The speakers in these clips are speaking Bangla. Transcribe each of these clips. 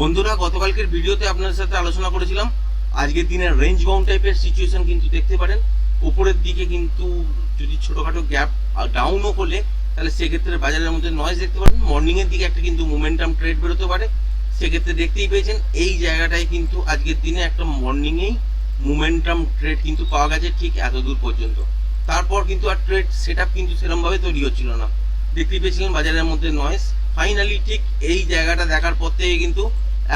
বন্ধুরা, গতকালকের ভিডিওতে আপনাদের সাথে আলোচনা করেছিলাম। আজকের দিনের রেঞ্জ বাউন্ড টাইপের সিচুয়েশন কিন্তু দেখতে পারেন। উপরের দিকে কিন্তু যদি ছোটখাটো গ্যাপ ডাউনও করলে তাহলে সেক্ষেত্রে বাজারের মধ্যে নয়েজ দেখতে পারেন। মর্নিং এর দিকে একটা কিন্তু মোমেন্টাম ট্রেড বেরোতে পারে। সেক্ষেত্রে দেখতেই পেয়েছেন, এই জায়গাটায় কিন্তু আজকের দিনে একটা মর্নিংয়েই মোমেন্টাম ট্রেড কিন্তু পাওয়া গেছে ঠিক এত দূর পর্যন্ত। তারপর কিন্তু আর ট্রেড সেট কিন্তু সেরমভাবে তৈরি হচ্ছিল না। দেখতেই পেয়েছিলেন বাজারের মধ্যে নয়েজ ফাইনালি ঠিক এই জায়গাটা দেখার পর থেকে কিন্তু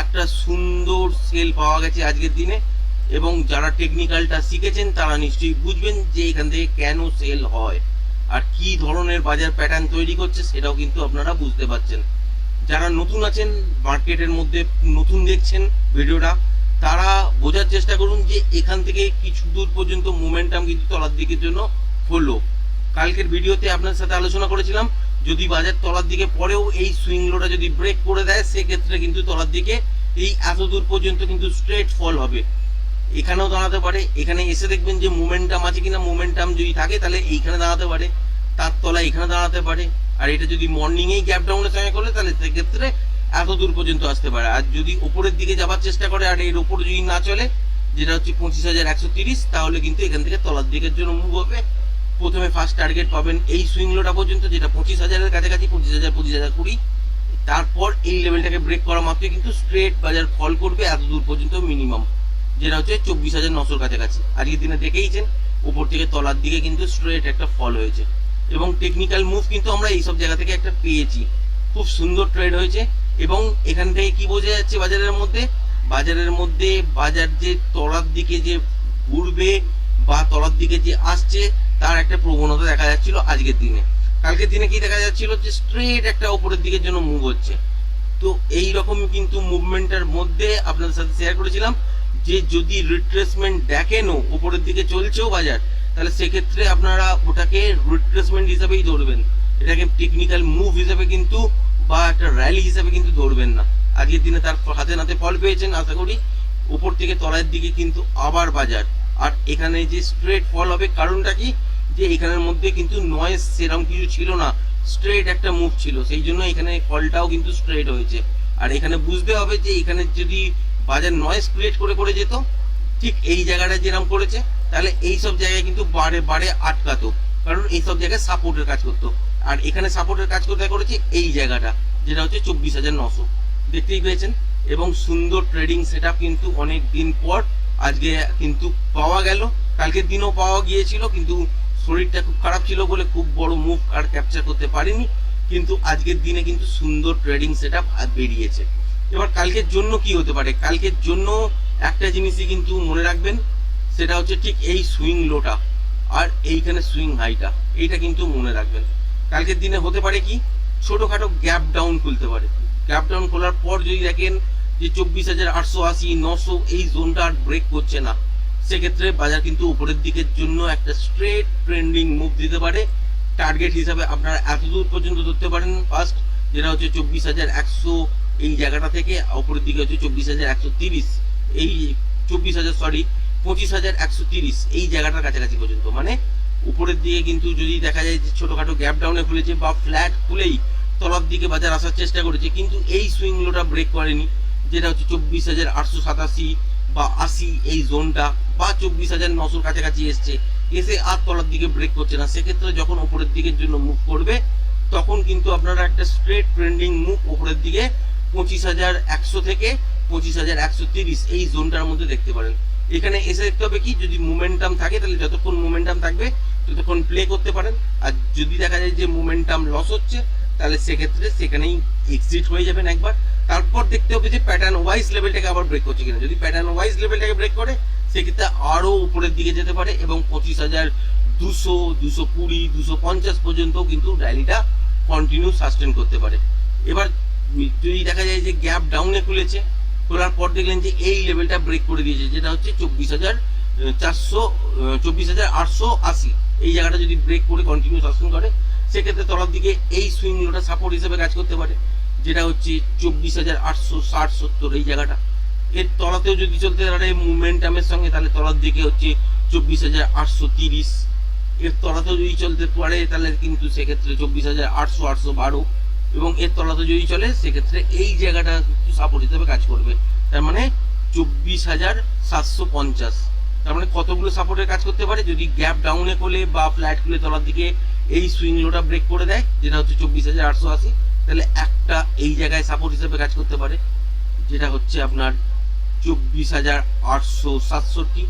একটা সুন্দর সেল পাওয়া গেছে আজকের দিনে, এবং যারা টেকনিক্যালটা শিখেছেন, তারা নিশ্চয়ই বুঝবেন যে এখান থেকে কেন সেল হয়, আর কি ধরনের বাজার প্যাটার্ন তৈরি করছে, সেটাও কিন্তু আপনারা বুঝতে পারছেন। যারা নতুন আছেন মার্কেটের মধ্যে নতুন দেখছেন ভিডিওটা, তারা বোঝার চেষ্টা করুন যে এখান থেকে কিছু দূর পর্যন্ত মোমেন্টাম কিন্তু তলার দিকের জন্য হলো। কালকের ভিডিওতে আপনার সাথে আলোচনা করেছিলাম যদি বাজার তলার দিকে পরেও এই সুইং লোটা যদি ব্রেক করে দেয়, সেক্ষেত্রে কিন্তু তলার দিকে এই এত দূর পর্যন্ত কিন্তু স্ট্রেট ফল হবে। এখানেও দাঁড়াতে পারে। এখানে এসে দেখবেন যে মোমেন্টাম আছে কিনা মোমেন্টাম যদি থাকে, তাহলে এইখানে দাঁড়াতে পারে। তার তলায় এখানে দাঁড়াতে পারে। আর এটা যদি মর্নিংয়েই গ্যাপ ডাউনের সঙ্গে করে, তাহলে সেক্ষেত্রে এত দূর পর্যন্ত আসতে পারে। আর যদি ওপরের দিকে যাওয়ার চেষ্টা করে, আর এর ওপর যদি না চলে, যেটা হচ্ছে পঁচিশ হাজার একশো তিরিশ, তাহলে কিন্তু এখান থেকে তলার দিকের জন্য মুভ হবে। প্রথমে ফার্স্ট টার্গেট পাবেন এই সুইং লোটা পর্যন্ত, যেটা পঁচিশ হাজারের কাছাকাছি, পঁচিশ হাজার পঁচিশ হাজার কুড়ি। তারপর এই লেভেলটাকে ব্রেক করা মাত্রই কিন্তু স্ট্রেট বাজার ফল করবে এত দূর পর্যন্ত মিনিমাম যেটা হচ্ছে চব্বিশ হাজার নশোর কাছাকাছি। আজকের দিনে দেখেইছেন, উপর থেকে তলার দিকে কিন্তু স্ট্রেট একটা ফল হয়েছে। এবং টেকনিক্যাল মুভ কিন্তু আমরা এইসব জায়গা থেকে একটা পেয়েছি। খুব সুন্দর ট্রেড হয়েছে এবং এখান থেকে কি বোঝা যাচ্ছে বাজারের মধ্যে? বাজারের মধ্যে বাজার যে তলার দিকে যে ঘুরবে বা তলার দিকে যে আসছে তার একটা প্রবণতা দেখা যাচ্ছিল আজকের দিনে। কালকের দিনে কি দেখা যাচ্ছিল যে স্ট্রেট একটা উপরের দিকের জন্য মুভ হচ্ছে। তো এই রকম কিন্তু মুভমেন্টের মধ্যে আপনাদের সাথে শেয়ার করেছিলাম যে যদি রিট্রেসমেন্ট দেখেনও উপরের দিকে চলছেও বাজার, তাহলে সেক্ষেত্রে আপনারা ওটাকে রিট্রেসমেন্ট হিসাবেই ধরবেন। এটাকে টেকনিক্যাল মুভ হিসাবে কিন্তু বা একটা র্যালি হিসাবে কিন্তু ধরবেন না। আজকের দিনে তার হাতে নাতে ফল পেয়েছেন, আশা করি। উপর থেকে তলার দিকে কিন্তু আবার বাজার। আর এখানে যে স্ট্রেট ফল হবে, কারণটা কি? যে এখানের মধ্যে কিন্তু নয়েজ সেরকম কিছু ছিল না স্ট্রেট একটা মুভ ছিল। সেই জন্য এখানে ফলটাও কিন্তু স্ট্রেট হয়েছে। আর এখানে বুঝতে হবে যে এখানে যদি বাজার নয়েজ ক্রিয়েট করে করে যেত, ঠিক এই জায়গাটা যেরকম করেছে, তাহলে এই সব জায়গায় কিন্তু বারে বারে আটকাতো। কারণ এই সব জায়গায় সাপোর্টের কাজ করতো। আর এখানে সাপোর্টের কাজ করতে করেছে? এই জায়গাটা, যেটা হচ্ছে চব্বিশ হাজার নশো। দেখতেই পেয়েছেন? এবং সুন্দর ট্রেডিং সেট কিন্তু অনেক দিন পর আজকে কিন্তু পাওয়া গেল। কালকের দিনও পাওয়া গিয়েছিল, কিন্তু শরীরটা খুব খারাপ ছিল বলে খুব বড় মুভ আর ক্যাপচার করতে পারিনি। কিন্তু আজকের দিনে কিন্তু সুন্দর ট্রেডিং সেট আপ বেরিয়েছে। এবার কালকের জন্য কি হতে পারে? কালকের জন্য একটা জিনিসই কিন্তু মনে রাখবেন, সেটা হচ্ছে ঠিক এই সুইং লোটা আর এইখানে সুইং হাইটা এইটা কিন্তু মনে রাখবেন। কালকের দিনে হতে পারে কি? ছোটোখাটো গ্যাপ ডাউন খুলতে পারে। গ্যাপ ডাউন খোলার পর যদি দেখেন যে চব্বিশ হাজার আটশো আশি, নশো এই জোনটা আর ব্রেক করছে না। সেক্ষেত্রে বাজার কিন্তু উপরের দিকের জন্য একটা স্ট্রেট ট্রেন্ডিং মুভ দিতে পারে। টার্গেট হিসাবে আপনারা এত দূর পর্যন্ত ধরতে পারেন। ফার্স্ট যেটা হচ্ছে চব্বিশ হাজার একশো এই জায়গাটা থেকে উপরের দিকে হচ্ছে চব্বিশ হাজার একশো তিরিশ। এই চব্বিশ হাজার সরি পঁচিশ হাজার একশো তিরিশ এই জায়গাটার কাছাকাছি পর্যন্ত। মানে উপরের দিকে কিন্তু যদি দেখা যায় যে ছোটোখাটো গ্যাপ ডাউনে খুলেছে বা ফ্ল্যাট খুলেই তলার দিকে বাজার আসার চেষ্টা করেছে, কিন্তু এই সুইং লোটা ব্রেক করেনি, যেটা হচ্ছে চব্বিশ হাজার আটশো সাতাশি বা আশি এই জোনটা বা চব্বিশ হাজার নশোর কাছাকাছি এসছে, এসে আর তলার দিকে ব্রেক করছে না। সেক্ষেত্রে যখন উপরের দিকের জন্য মুভ করবে, তখন কিন্তু আপনারা একটা স্ট্রেট ট্রেন্ডিং মুভ উপরের দিকে পঁচিশ হাজার একশো থেকে পঁচিশ হাজার একশো তিরিশ এই জোনটার মধ্যে দেখতে পারেন। এখানে এসে দেখতে হবে কি, যদি মোমেন্টাম থাকে, তাহলে যতক্ষণ মোমেন্টাম থাকবে, ততক্ষণ প্লে করতে পারেন। আর যদি দেখা যায় যে মোমেন্টাম লস হচ্ছে, তাহলে সেক্ষেত্রে সেখানেই এক্সিট হয়ে যাবেন একবার। তারপর দেখতে হবে যে প্যাটার্ন ওয়াইজ লেভেলটাকে আবার ব্রেক করছে কিনা। যদি প্যাটার্ন ওয়াইজ লেভেলটাকে ব্রেক করে সেক্ষেত্রে আরও উপরের দিকে যেতে পারে এবং পঁচিশ হাজার দুশো দুশো কুড়ি, দুশো পঞ্চাশ পর্যন্ত কিন্তু র্যালিটা কন্টিনিউ সাস্টেন করতে পারে। এবার যদি দেখা যায় যে গ্যাপ ডাউনে খুলেছে, খোলার পর দেখলেন যে এই লেভেলটা ব্রেক করে দিয়েছে, যেটা হচ্ছে চব্বিশ হাজার চারশো চব্বিশ হাজার আটশো আশি। এই জায়গাটা যদি ব্রেক করে কন্টিনিউ সাস্টেন করে, সেক্ষেত্রে তলার দিকে এই সুইং লোটা সাপোর্ট হিসেবে কাজ করতে পারে, যেটা হচ্ছে চব্বিশ হাজার আটশো ষাট, সত্তর, এই জায়গাটা। এর তলাতেও যদি চলতে পারে মুভমেন্টামের সঙ্গে, তাহলে তলার দিকে হচ্ছে চব্বিশ হাজার আটশো তিরিশ। এর তলাতেও যদি চলতে পারে, তাহলে কিন্তু সেক্ষেত্রে চব্বিশ হাজার আটশো আটশো বারো। এবং এর তলাতে যদি চলে, সেক্ষেত্রে এই জায়গাটা সাপোর্ট হিসেবে কাজ করবে। তার মানে চব্বিশ হাজার সাতশো পঞ্চাশ। তার মানে কতগুলো সাপোর্টের কাজ করতে পারে? যদি গ্যাপ ডাউনে করলে বা ফ্ল্যাট খুলে তলার দিকে এই সুইং লোটা ব্রেক করে দেয়, যেটা হচ্ছে চব্বিশ হাজার আটশো আশি, তাহলে একটা এই জায়গায় সাপোর্ট হিসেবে কাজ করতে পারে, যেটা হচ্ছে আপনার চব্বিশ হাজার আটশো সাতষট্টি।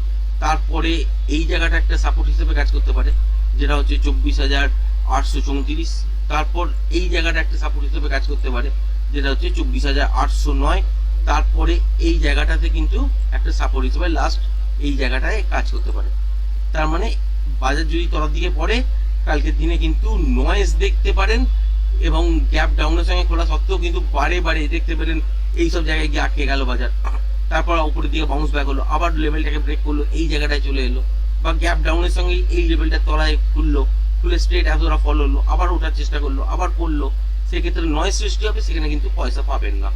তারপরে এই জায়গাটা একটা সাপোর্ট হিসেবে কাজ করতে পারে, যেটা হচ্ছে চব্বিশ হাজার আটশো চৌত্রিশ। তারপর এই জায়গাটা একটা সাপোর্ট হিসেবে কাজ করতে পারে, যেটা হচ্ছে চব্বিশ হাজার আটশো নয়। তারপরে এই জায়গাটাতে কিন্তু একটা সাপোর্ট হিসেবে লাস্ট এই জায়গাটায় কাজ করতে পারে। তার মানে বাজার যদি তলার দিকে পড়ে, কালকের দিনে কিন্তু নয়েজ দেখতে পারেন এবং গ্যাপ ডাউনের সঙ্গে খোলা সত্ত্বেও কিন্তু বারে বারে দেখতে পেলেন, এই সব জায়গায় গিয়ে আটকে গেল বাজার। তারপর উপরের দিকে বাউন্স ব্যাক হলো, আবার লেভেলটাকে ব্রেক করল, এই জায়গাটায় চলে এলো। বা গ্যাপ ডাউনের সঙ্গে এই লেভেলটা তলায় খুললো, খুলে স্ট্রেট এতটা ফল হলো, আবার ওঠার চেষ্টা করল, আবার পড়ল সেক্ষেত্রে নয় সৃষ্টি হবে, সেখানে কিন্তু পয়সা পাবেন না।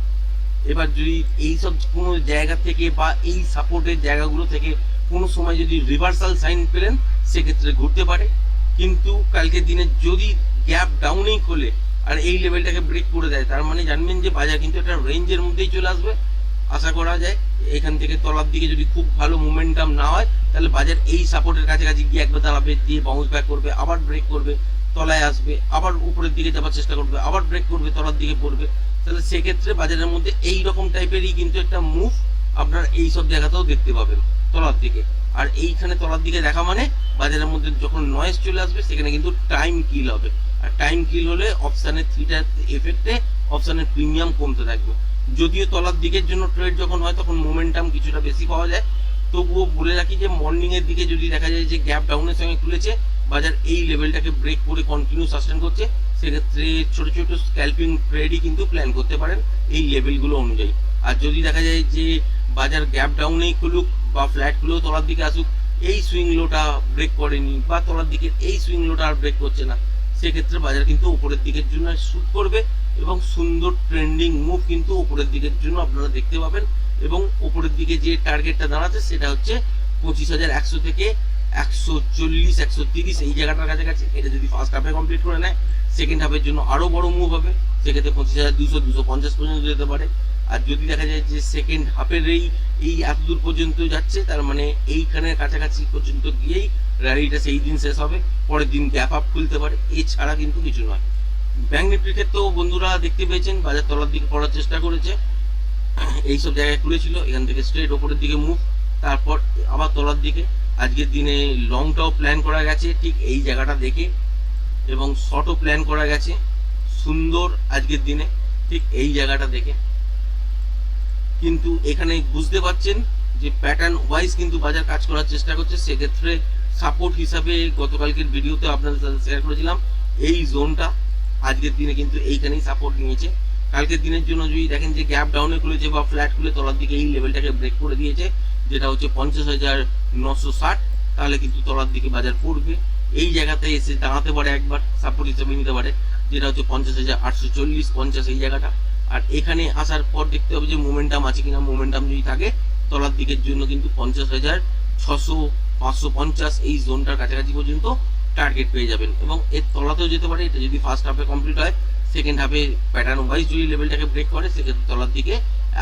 এবার যদি এই সব কোনো জায়গা থেকে বা এই সাপোর্টের জায়গাগুলো থেকে কোনো সময় যদি রিভার্সাল সাইন পেলেন, সেক্ষেত্রে ঘুরতে পারে। কিন্তু কালকের দিনে যদি গ্যাপ ডাউনেই খোলে, আর এই লেভেলটাকে ব্রেক করে দেয়, তার মানে জানবেন যে বাজার কিন্তু একটা রেঞ্জের মধ্যেই চলে আসবে। আশা করা যায় এখান থেকে তলার দিকে যদি খুব ভালো মোমেন্টাম না হয়, তাহলে বাজার এই সাপোর্টের কাছাকাছি গিয়ে একবার দাঁড়াবে, দিয়ে বাউন্স ব্যাক করবে, আবার ব্রেক করবে, তলায় আসবে, আবার উপরের দিকে যাওয়ার চেষ্টা করবে, আবার ব্রেক করবে, তলার দিকে পড়বে। তাহলে সেক্ষেত্রে বাজারের মধ্যে এই রকম টাইপেরই কিন্তু একটা মুভ আপনার এই সব জায়গাতেও দেখতে পাবেন, তলার দিকে। আর এইখানে তলার দিকে দেখা মানে বাজারের মধ্যে যখন নয়েজ চলে আসবে, সেখানে কিন্তু টাইম কিল হবে। আর টাইম কিল হলে অপশানের থ্রিটার এফেক্টে অপশানের প্রিমিয়াম কমতে থাকবে। যদিও তলার দিকের জন্য ট্রেড যখন হয়, তখন মোমেন্টাম কিছুটা বেশি পাওয়া যায়। তবুও বলে রাখি যে মর্নিং এর দিকে যদি দেখা যায় যে গ্যাপ ডাউনের সঙ্গে খুলেছে বাজার এই লেভেলটাকে ব্রেক করে কন্টিনিউ সাস্টেন করছে, সেক্ষেত্রে ছোট ছোট স্ক্যাল্পিং ট্রেডই কিন্তু প্ল্যান করতে পারেন এই লেভেলগুলো অনুযায়ী। আর যদি দেখা যায় যে, বাজার গ্যাপ ডাউনেই খুলুক বা ফ্ল্যাট খুলেও তলার দিকে আসুক, এই সুইং লোটা ব্রেক করেনি বা তলার দিকে এই সুইং লোটা আর ব্রেক করছে না, সেক্ষেত্রে বাজার কিন্তু উপরের দিকের জন্য শ্যুট করবে। এবং সুন্দর ট্রেন্ডিং মুভ কিন্তু উপরের দিকের জন্য আপনারা দেখতে পাবেন। এবং উপরের দিকে যে টার্গেটটা দাঁড়াচ্ছে সেটা হচ্ছে পঁচিশ হাজার একশো থেকে একশো চল্লিশ, একশো তিরিশ এই জায়গাটার কাছাকাছি। এটা যদি ফার্স্ট হাফে কমপ্লিট করে নেয় সেকেন্ড হাফের জন্য আরও বড় মুভ হবে। সেক্ষেত্রে পঁচিশ হাজার দুশো দুশো পঞ্চাশ পর্যন্ত যেতে পারে। আর যদি দেখা যায় যে সেকেন্ড হাফের এই এই এত দূর পর্যন্ত যাচ্ছে, তার মানে এইখানের কাছাকাছি পর্যন্ত গিয়েই র্যালিটা সেই দিন শেষ হবে। পরের দিন গ্যাপ আপ খুলতে পারে। এছাড়া কিন্তু কিছু নয়। ব্যাংক নিফটির ক্ষেত্রেও বন্ধুরা দেখতে পেয়েছেন, বাজার তলার দিকে পড়ার চেষ্টা করেছে। এইসব জায়গায় খুলেছিল এখান থেকে স্ট্রেট ওপরের দিকে মুভ তারপর আবার তলার দিকে। আজকের দিনে লংটাও প্ল্যান করা গেছে, ঠিক এই জায়গাটা দেখে, এবং শর্টও প্ল্যান করা গেছে, সুন্দর আজকের দিনে, ঠিক এই জায়গাটা দেখে। কিন্তু এখানে বুঝতে পারছেন যে প্যাটার্ন ওয়াইজ কিন্তু বাজার কাজ করার চেষ্টা করছে, সেক্ষেত্রে সাপোর্ট হিসাবে গতকালকের ভিডিওতে আপনাদের সাথে শেয়ার করেছিলাম, এই জোনটা আজকের দিনে কিন্তু এইখানেই সাপোর্ট নিয়েছে। কালকের দিনের জন্য যদি দেখেন যে গ্যাপ ডাউনে খুলেছে বা ফ্ল্যাট খুলে তলার দিকে এই লেভেলটাকে ব্রেক করে দিয়েছে, যেটা হচ্ছে পঞ্চাশ হাজার নশো ষাট, তাহলে কিন্তু তলার দিকে বাজার পড়বে। এই জায়গাতে এসে দাঁড়াতে পারে একবার সাপোর্ট হিসেবে নিতে পারে, যেটা হচ্ছে পঞ্চাশ হাজার আটশো চল্লিশ, পঞ্চাশ এই জায়গাটা। আর এখানে আসার পর দেখতে হবে যে মোমেন্টাম আছে কিনা। মোমেন্টাম যদি থাকে, তলার দিকের জন্য কিন্তু পঞ্চাশ হাজার ছশো পাঁচশো পঞ্চাশ এই জোনটার কাছাকাছি পর্যন্ত টার্গেট পেয়ে যাবেন। এবং এর তলাতেও যেতে পারে, এটা যদি ফার্স্ট হাফে কমপ্লিট হয় সেকেন্ড হাফে প্যাটার্ন ওয়াইজ যদি লেভেলটাকে ব্রেক করে, সেক্ষেত্রে তলার দিকে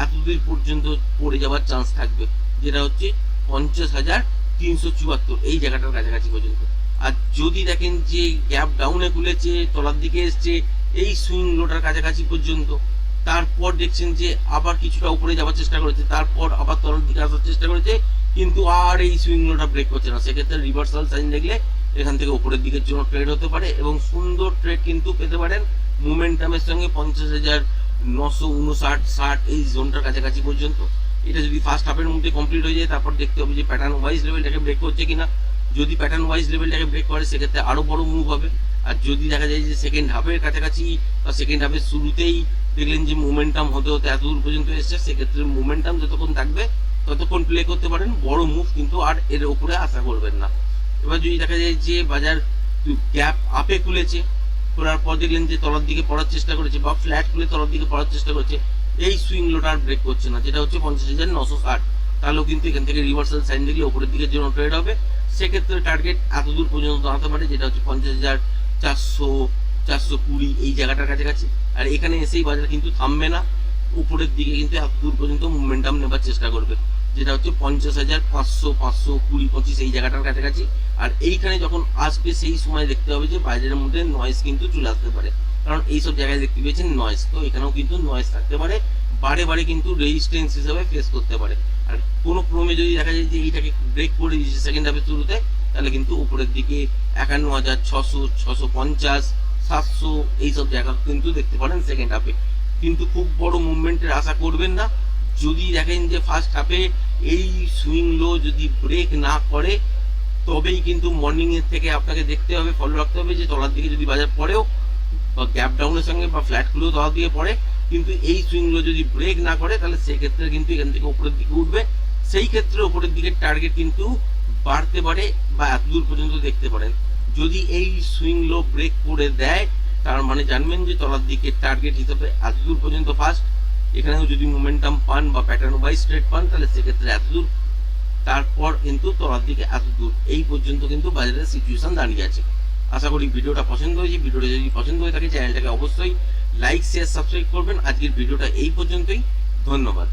এতদূর পর্যন্ত পড়ে যাওয়ার চান্স থাকবে, যেটা হচ্ছে পঞ্চাশ হাজার তিনশো চুয়াত্তর, এই জায়গাটার কাছাকাছি পর্যন্ত। আর যদি দেখেন যে গ্যাপ ডাউনে খুলেছে, তলার দিকে এসছে, এই সুইং লোটার কাছাকাছি পর্যন্ত, তারপর দেখছেন যে আবার কিছুটা উপরে যাওয়ার চেষ্টা করেছে, তারপর আবার তলার দিকে আসার চেষ্টা করেছে, কিন্তু আর এই সুইং লোটা ব্রেক করছে না। সেক্ষেত্রে রিভার্সাল সাইন দেখলে এখান থেকে উপরের দিকের জন্য ট্রেড হতে পারে এবং সুন্দর ট্রেড কিন্তু পেতে পারেন মোমেন্টামের সঙ্গে পঞ্চাশ হাজার নশো উনষাট, ষাট এই জোনটার কাছাকাছি পর্যন্ত। এটা যদি ফার্স্ট হাফের মধ্যে কমপ্লিট হয়ে যায়, তারপর দেখতে হবে যে প্যাটার্ন ওয়াইজ লেভেলটাকে ব্রেক করছে কিনা। যদি প্যাটার্ন ওয়াইজ লেভেলটাকে ব্রেক করে, সেক্ষেত্রে আরও বড় মুভ হবে। আর যদি দেখা যায় যে সেকেন্ড হাফের কাছাকাছি বা সেকেন্ড হাফের শুরুতেই দেখলেন যে মোমেন্টাম হতে হতে এত দূর পর্যন্ত এসছে, সেক্ষেত্রে মোমেন্টাম যতক্ষণ থাকবে, ততক্ষণ প্লে করতে পারেন। বড় মুভ কিন্তু আর এর উপরে আশা করবেন না। এবার যদি দেখা যায় যে বাজার গ্যাপ আপে খুলেছে, খোলার পর দেখলেন যে তলার দিকে পড়ার চেষ্টা করেছে বা ফ্ল্যাট খুলে তলার দিকে পড়ার চেষ্টা করেছে, এই সুইং লোটা আর ব্রেক করছে না, যেটা হচ্ছে পঞ্চাশ হাজার নশো ষাট। তাহলেও কিন্তু এখান থেকে রিভার্সাল সাইন দেখলে ওপরের দিকে জন্য ট্রেড হবে। সেক্ষেত্রে টার্গেট এত দূর পর্যন্ত দাঁড়াতে পারে, যেটা হচ্ছে পঞ্চাশ হাজার চারশো চারশো কুড়ি এই জায়গাটার কাছাকাছি। আর এখানে এসেই বাজার কিন্তু থামবে না, উপরের দিকে কিন্তু এত দূর পর্যন্ত মুভমেন্টাম নেবার চেষ্টা করবে। যেটা হচ্ছে পঞ্চাশ হাজার পাঁচশো পাঁচশো কুড়ি, পঁচিশ, এই জায়গাটার কাছাকাছি। আর এইখানে যখন আসবে, সেই সময় দেখতে হবে যে বাজারের মধ্যে নয়েজ কিন্তু চলে আসতে পারে। কারণ এইসব জায়গায় দেখতে পেয়েছেন নয়েজ তো এখানেও কিন্তু নয়েজ থাকতে পারে। বারে বারে কিন্তু রেজিস্ট্যান্স হিসাবে ফেস করতে পারে। আর কোনো ক্রমে যদি দেখা যায় যে এইটাকে ব্রেক করে দিয়েছে সেকেন্ড হাফের শুরুতে, তাহলে কিন্তু উপরের দিকে একান্ন হাজার ছশো ছশো পঞ্চাশ, সাতশো, এইসব জায়গা কিন্তু দেখতে পারেন সেকেন্ড হাফে কিন্তু খুব বড় মুভমেন্টের আশা করবেন না। যদি দেখেন যে ফার্স্ট হাফে এই সুইং লো যদি ব্রেক না করে, তবেই কিন্তু মর্নিং এর থেকে আপনাকে দেখতে হবে ফলো রাখতে হবে যে তলার দিকে যদি বাজার পড়েও, বা গ্যাপ ডাউনের সঙ্গে বা ফ্ল্যাটগুলো তলার দিকে পড়ে, কিন্তু এই সুইংগুলো যদি ব্রেক না করে, তাহলে সেক্ষেত্রে কিন্তু এখান থেকে উপরের দিকে উঠবে। সেই ক্ষেত্রে উপরের দিকে টার্গেট কিন্তু বাড়তে পারে বা এত দূর পর্যন্ত দেখতে পারেন যদি এই সুইং লো ব্রেক করে দেয়, তার মানে জানবেন যে তলার দিকে টার্গেট হিসাবে এত দূর পর্যন্ত ফার্স্ট এখানেও যদি মোমেন্টাম পান বা প্যাটার্ন ওয়াইজ স্ট্রেট পান, তাহলে সেক্ষেত্রে এত দূর, তারপর কিন্তু তলার দিকে এত দূর, এই পর্যন্ত কিন্তু বাজারের সিচুয়েশন দাঁড়িয়ে আছে। আশা করি ভিডিওটা পছন্দ হয়েছে। ভিডিওটা যদি পছন্দ হয়ে থাকে, চ্যানেলটাকে অবশ্যই লাইক শেয়ার সাবস্ক্রাইব করবেন। আজকের ভিডিওটা এই পর্যন্তই। ধন্যবাদ।